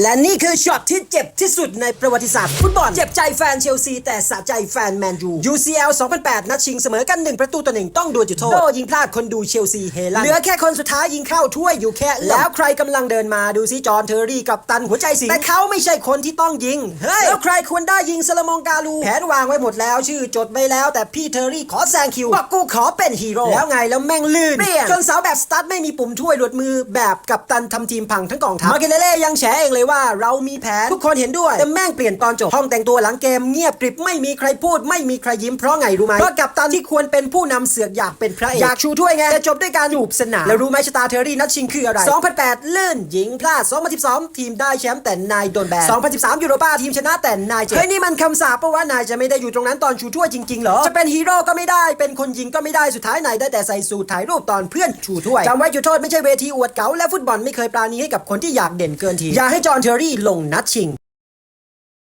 และนี่คือช็อตที่เจ็บที่สุดในประวัติศาสตร์ฟุตบอล เจ็บใจแฟนเชลซี แต่สะใจแฟนแมนยู UCL 2008 นัดชิงเสมอกัน 1 ประตูต่อหนึ่งต้องดวลจุดโทษโดยิงพลาดคนดูเชลซีเฮลันเหลือแค่คนสุดท้ายยิงเข้าถ้วยอยู่แค่เอื้อมแล้วใครกำลังเดินมาดูซิจอห์นเทอร์รี่กับตันหัวใจสิงแต่เขาไม่ใช่คนที่ต้องยิงเฮ้ยแล้วใครควรได้ยิงซาลามองกาลู แผนวางไว้หมดแล้วชื่อจดไว้แล้วแต่พี่เทอร์รี่ขอแซงคิวบอกกูขอเป็นฮีโร่แล้วไงแล้วแม่งลื่นเปรี้ยงจนเสาแบบสตาร์ทไม่มีปุ่มช่วยหลุดมือแบบกับตันทำทีมพังทั้งกองทัพมาเกเลเล่ยังแฉเองเลยว่าเรามีแผนทุกคนเห็นด้วย แต่แม่งเปลี่ยนตอนจบห้องแต่งตัวหลังเกมเงียบกริบไม่มีใครพูด ไม่มีใครยิ้มเพราะไงรู้ไหมเพราะกับตันที่ควรเป็นผู้นำเสือกอยากเป็นพระเอกอยากชูถ้วยไงแต่จบด้วยการจูบสนามแล้วรู้ไหมชะตาเทอรี่นัดชิงคืออะไร 2008ลื่นยิงพลาด 2012 ทีมได้แชมป์แต่นายโดนแบน 2013 ยูโรป้าทีมชนะแต่นายเจ็บเฮ้ยนี่มันคำสาปปะว่านายจะไม่ได้อยู่ตรงนั้นตอนชูถ้วยจริงๆเหรอจะเป็นฮีโร่ก็ไม่ได้เป็นคนยิงก็ไม่ได้สุดท้ายนายได้แต่ใส่สูทถ่ายรูปตอนเพื่อนชูถ้วยจำไว้จุดโทษไม่ใช่เวทีอวดเก๋าและฟุตบอลไม่เคยปราณีให้กับคนที่อยากเด่นเกินทีอย่าให้จอห์นเทอร์รี่ลงนัดชิง